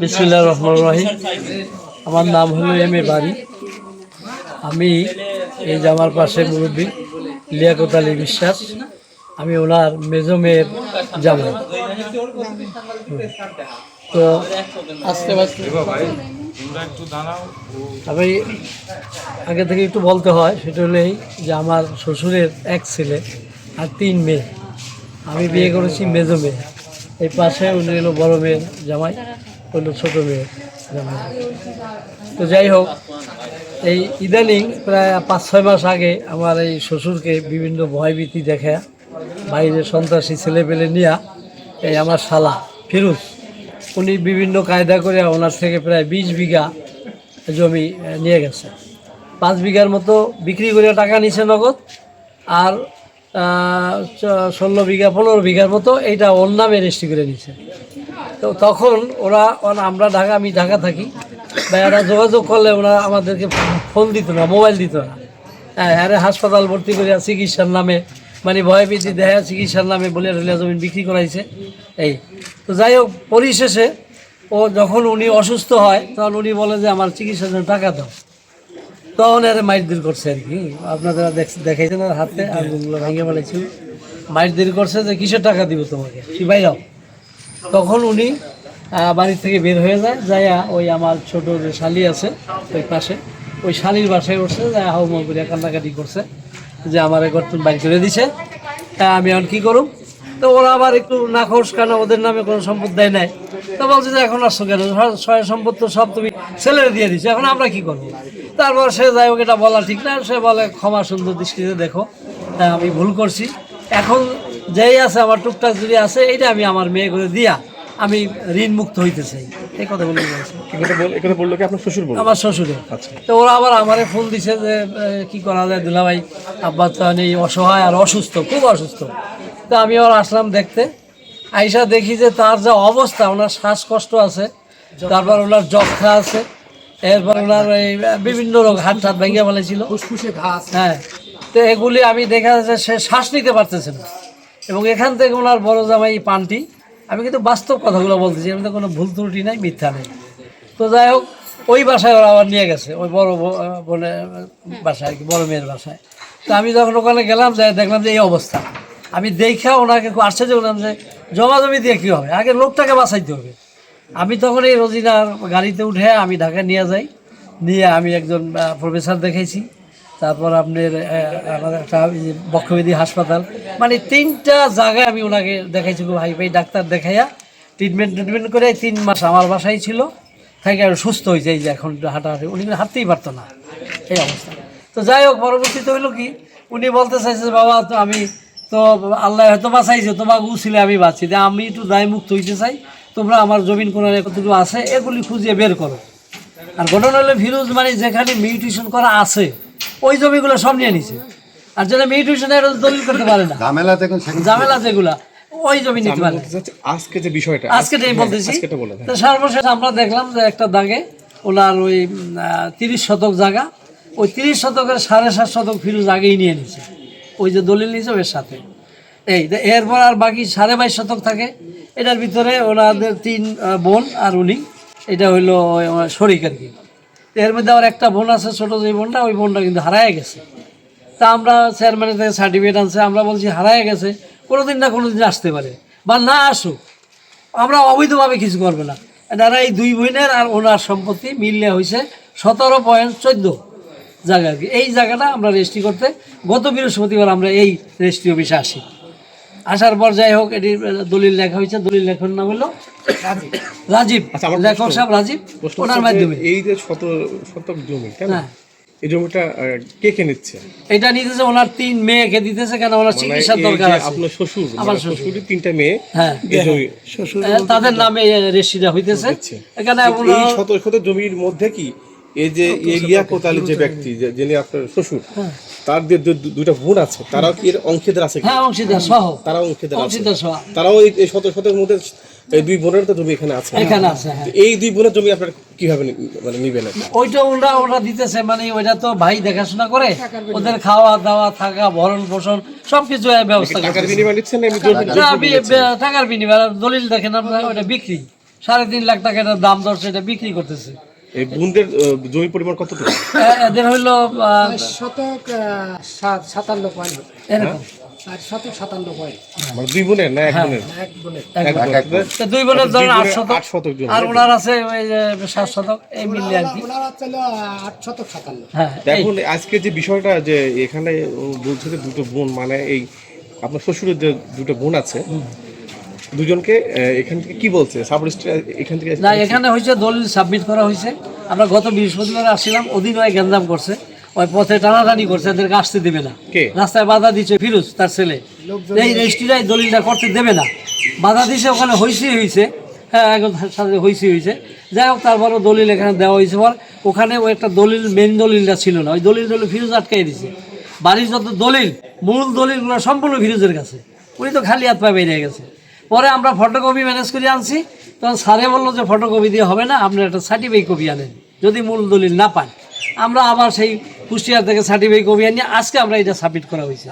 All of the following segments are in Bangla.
বিসমুল্লাহ রহমান রহিম। আমার নাম হলো এম এ বাড়ি আমি এই জামার পাশে মুরব্বী লিয়াকত আলী বিশ্বাস। আমি ওনার মেজো মেয়ের জামাই তো আস্তে আমি আগে থেকে একটু বলতে হয়, সেটা হলেই যে আমার শ্বশুরের এক ছেলে আর তিন মেয়ে। আমি বিয়ে করেছি মেজো মেয়ে। এই পাশে উনি হলো বড় মেয়ের জামাই। হলো ছোটো মেয়ে। তো যাই হোক, এই ইদানিং প্রায় পাঁচ, ছয় মাস আগে আমার এই শ্বশুরকে বিভিন্ন ভয়ভীতি দেখা বাইরে সন্ত্রাসী ছেলে পেলে নিয়ে এই আমার শালা ফিরুজ, উনি বিভিন্ন কায়দা করে ওনার থেকে প্রায় বিশ বিঘা জমি নিয়ে গেছে। পাঁচ বিঘার মতো বিক্রি করে টাকা নিছে নগদ, আর ষোলো বিঘা, পনেরো বিঘার মতো এইটা ওর নামে রেজিস্ট্রি করে নিছে তো তখন ওরা আমরা ঢাকা, আমি ঢাকা থাকি। বা এরা যোগাযোগ করলে ওরা আমাদেরকে ফোন দিত না, মোবাইল দিত না। হ্যাঁ আরে হাসপাতাল ভর্তি করে চিকিৎসার নামে মানে ভয়ভীতি দেয়া চিকিৎসার নামে বলে রেলিয়া জমিন বিক্রি করাইছে। এই, তো যাই হোক, পরিশেষে ও যখন উনি অসুস্থ হয়, তখন উনি বলে যে, আমার চিকিৎসার জন্য টাকা দাও। তখন এর মাইটদির করছে আর কি। আপনারা দেখ- দেখাইছেন আর হাতে আঙুলগুলো ভেঙে ফেলেছিল মাইটদির করছে যে কিসের টাকা দিব তোমাকে? কি বাইরাও তখন উনি আহ, বাড়ি থেকে বের হয়ে যায় যাইয়া ওই আমার ছোট যে শালি আছে ওই পাশে ওই শালির বাসায় উঠছে যাই হাউ মাউ করে কান্নাকাটি করছে যে আমার গর্তন বাড়ি করে দিছে। তা আমি এখন কী করুম? তো ওরা আবার একটু নাখোশ কেন? ওদের নামে কোনো সম্পদ দেয় নাই। তো বলছে যে এখন আসছো কেন? সয় সম্পদ তো সব তুমি ছেলেরে দিয়ে দিচ্ছ এখন আমরা কি করব? তারপর সে যাই হোক এটা বলা ঠিক না। সে বলে ক্ষমা সুন্দর দৃষ্টিতে দেখো হ্যাঁ, আমি ভুল করছি। এখন যেই আছে আমার টুকটাক যদি আছে এটা আমি আমার মেয়ে করে দিয়া আমি ঋণ মুক্ত হইতে চাই। এই কথা বলে বলল কি আপনার শ্বশুর আমার শ্বশুরে। আচ্ছা। তো ওরা আবার আমারে ফোন দিছে যে কি করা যায় দুলাভাই? আব্বা তো নেই অসহায় আর অসুস্থ খুব অসুস্থ। তো আমি ওর আসলাম দেখতে। আইসা দেখি যে তার যা অবস্থা ওনার শ্বাসকষ্ট আছে তারপর ওনার যক্ষা আছে এরপর ওনার এই বিভিন্ন রোগ হাত হাত ভেঙে ফেলেছিল। ফুসফুসে ঘাস হ্যাঁ তো এগুলি আমি দেখা যাচ্ছে সে শ্বাস নিতে পারতেছে না। এবং এখান থেকে ওনার বড় জামাই এই পানটি আমি কিন্তু বাস্তব কথাগুলো বলতেছি আমি তো কোনো ভুল ত্রুটি নাই মিথ্যা নেই। তো যাই হোক ওই বাসায় ওরা আবার নিয়ে গেছে ওই বড় বোনের বাসায় আর কি বড় মেয়ের বাসায়। তো আমি যখন ওখানে গেলাম যাই দেখলাম যে এই অবস্থা। আমি দেখা ওনাকে আশ্চর্য করলাম যে জমা জমি দিয়ে কী হবে? আগে লোকটাকে বাঁচাইতে হবে। আমি তখন এই রোজিনার গাড়িতে উঠে আমি ঢাকা নিয়ে যাই। নিয়ে আমি একজন প্রফেসর দেখেছি তারপর আপনার আমাদের একটা বক্ষবেদী হাসপাতাল। মানে তিনটা জায়গায় আমি ওনাকে দেখাইছি খুব হাই ফাই ডাক্তার দেখাইয়া ট্রিটমেন্ট ট্রিটমেন্ট করে তিন মাস আমার বাসায় ছিল। থেকে আর সুস্থ হয়ে এই যে এখন হাঁটাহাঁটি। উনি হাঁটতেই পারতো না। এই অবস্থা। তো যাই হোক, পরবর্তীতে হইল কি, উনি বলতে চাইছে বাবা, তো আমি তো আল্লাহ হয়তো বাঁচাইছে তোমাকে উছিলে আমি বাঁচি। যে আমি একটু দায় মুক্ত হইতে চাই তোমরা আমার জমিন কোন কতটুকু আছে এগুলি খুঁজিয়ে বের করো। আর ঘটনা হলো ফিরোজ মানে যেখানে মিউটেশন করা আছে ওই জমিগুলো সব নিয়ে নিছে। আর যেটা মিউটেশন দলিল করতে পারে না। ঝামেলা দেখুন ঝামেলা যেগুলা ওই জমি নিতে পারে। আজকে যে বিষয়টা আজকে আমি বলতেছি আজকেটা বলে দেন। তো সর্বশেষ আমরা দেখলাম যে একটা দাগে ওনার ওই তিরিশ শতক জায়গা ওই তিরিশ শতকের সাড়ে সাত শতক ফিরোজ আগেই নিয়ে নিছে। ওই যে দলিল ওর সাথে। এই এরপর আর বাকি সাড়ে বাইশ শতক থাকে, এটার ভিতরে ওনাদের তিন বোন আর উনি, এটা হইল শরিক আর কি। এর মধ্যে আবার একটা বোন আছে, ছোটো যে বোনটা, ওই বোনটা কিন্তু হারায় গেছে। তা আমরা চেয়ারম্যানের থেকে সার্টিফিকেট আনছে, আমরা বলছি হারায় গেছে কোনো দিন না কোনো দিন আসতে পারে, বা না আসুক। আমরা অবৈধভাবে কিছু করবে না। এনারা এই দুই বোনের আর ওনার সম্পত্তি মিললে হয়েছে সতেরো পয়েন্ট চোদ্দ। জায়গা আর কি। এই জায়গাটা আমরা রেজিস্ট্রি করতে গত বৃহস্পতিবার আমরা এই রেজিস্ট্রি অফিসে আসি। আসার পর যাই হোক এটি দলিল লেখা হয়েছে। দলিল লেখার নাম হলো রাজীব। আচ্ছা, লেখক সাহেব রাজীব ওনার মাধ্যমে। এই যে শত শতক জমি হ্যাঁ। এই জমিটা কে কে নিচ্ছে? এটা নিতেছে ওনার তিন মেয়েকে দিতেছে কেন ওনার মানে চিকিৎসার দরকার আছে। আপনার শ্বশুর আমার মানে শ্বশুর। শ্বশুরের তিনটা মেয়ে হ্যাঁ। এই জমি তাদের নামে রেজিস্ট্রিটা হইতেছে। এখানে এই শত শত জমির মধ্যে কি এই যে এই লিয়াকত আলী যে ব্যক্তি যিনি আপনার শ্বশুর তার যে দুইটা বোন আছে তারাও কি এর অংশীদার আছে হ্যাঁ অংশীদার সহ। তারাও অংশীদার আছে। অংশীদার সহ। তারাও এই শত শতের মধ্যে এই দুই বোনের তো জমি এখানে আছে এখানে আছে হ্যাঁ। এই দুই বোনের জমি আপনার কীভাবে মানে নিবেন ওইটা ওরা ওরা দিতেছে মানে ওইটা তো ভাই দেখাশোনা করে ওদের খাওয়া দাওয়া থাকা ভরণ পোষণ সবকিছু ব্যবস্থা টাকার। বিনিময়ে নিচ্ছেন টাকার বিনিময় আর দলিল দেখেন আপনারা ওটা বিক্রি। সাড়ে তিন লাখ টাকা দাম ধরছে এটা বিক্রি করতেছে। এই বোনদের জমি পরিমাণ কতটুকু? এ- এদের হইল শতক আহ, সাতান্ন পয়েন্ট এরকম। আর শতক সাতান্ন পয়েন্ট মানে দুই বোনের না এক বোনের? এক বোনের। এক বোনের। তো দুই বোনের ধরেন আট শতক আট শতক আর ওনার আছে ওই সাত শতক এই মিললে আর কি। ওনারা ছিল আট শতক সাতান্ন। হ্যাঁ এই- আজকে যে বিষয়টা যে এখানে বলছে যে দুটো বোন মানে এই আপনার শ্বশুরের যে দুটো বোন আছে দুজনকে এখান থেকে কি বলছে? সাব এখান থেকে না এখানে হয়েছে দলিল সাবমিট করা হয়েছে। আমরা গত বৃহস্পতিবার আসছিলাম ওদিন ওই গ্যাঞ্জাম করছে। ওই পথে টানাটানি করছে এদেরকে আসতে দেবে না। কে? রাস্তায় বাধা দিচ্ছে ফিরোজ তার ছেলে। এই রেজিস্ট্রিরাই দলিলটা করতে দেবে না। বাধা দিছে ওখানে হইসি হয়েছে। হ্যাঁ একজন সাথে হইসি হয়েছে। যাই হোক তারপরও দলিল এখানে দেওয়া হয়েছে। পর ওখানে ওই একটা দলিল মেন দলিলটা ছিল না। ওই দলিল দলিল ফিরোজ আটকাই দিছে বাড়ির যত দলিল মূল দলিলগুলো সম্পূর্ণ ফিরোজের কাছে। উনি তো খালি হাত পা বেরিয়ে গেছে। পরে আমরা ফটোকপি ম্যানেজ করে আনছি। তখন স্যারে বলল যে ফটোকপি দিয়ে হবে না, আপনি একটা সার্টিফিকেট কপি আনেন, যদি মূল দলিল না পান। আমরা আবার সেই কুষ্টিয়ার থেকে সার্টিফিকেট কপি আনিয়ে আজকে আমরা এটা সাবমিট করা হয়েছে।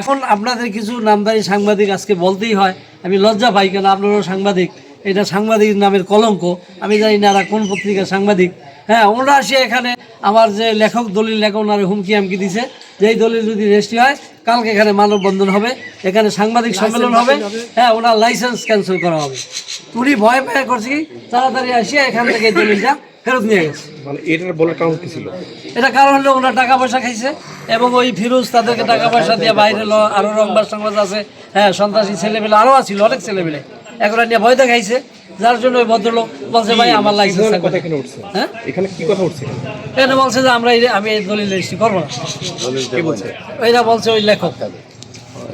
এখন আপনাদের কিছু নামদারি সাংবাদিক আজকে বলতেই হয়, আমি লজ্জা পাই কেন আপনারও সাংবাদিক, এটা সাংবাদিক নামের কলঙ্ক, আমি জানি না কোন পত্রিকার সাংবাদিক। হ্যাঁ ওনারা আসে এখানে আমার যে লেখক দলিল লেখক ওনারে হুমকি আমকি দিছে যে এই দলিল যদি রেজিস্ট্রি হয় কালকে এখানে মানববন্ধন হবে এখানে সাংবাদিক সম্মেলন হবে। হ্যাঁ ওনার লাইসেন্স ক্যান্সেল করা হবে। উনি ভয় পেয়ে করছে কি তাড়াতাড়ি আসিয়া এখান থেকে এই দলিলটা ফেরত নিয়ে গেছে। মানে এটার বলার কারণ কি ছিল? এটা কারণ হলো ওনার টাকা পয়সা খাইছে এবং ওই ফিরোজ তাদেরকে টাকা পয়সা দিয়ে বাইরে লো আরও রংবাস সংবাদ আছে। হ্যাঁ সন্ত্রাসী ছেলেমেলে আরও আছিল অনেক ছেলেমেলে। এগুলো নিয়ে ভয় দেখাইছে। যার জন্য ওই ভদ্রলোক বলছে ভাই আমার লাইসেন্স কথা এখানে উঠছে? হ্যাঁ? এখানে কি কথা উঠছে? এটা বলছে যে আমরা আমি এই দলিল রেজিস্ট্রি করব না। কি বলছে? বলছে ওই লেখক।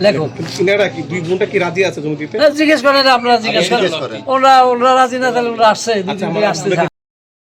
লেখক। কিন্তু ইনারা কি দুই বোনটা কি রাজি আছে জমি দিতে? হ্যাঁ, জিজ্ঞেস করেন আপনারা জিজ্ঞেস করেন। ওরা ওরা রাজি না তাহলে ওরা আসছে দুই থেকে আসতে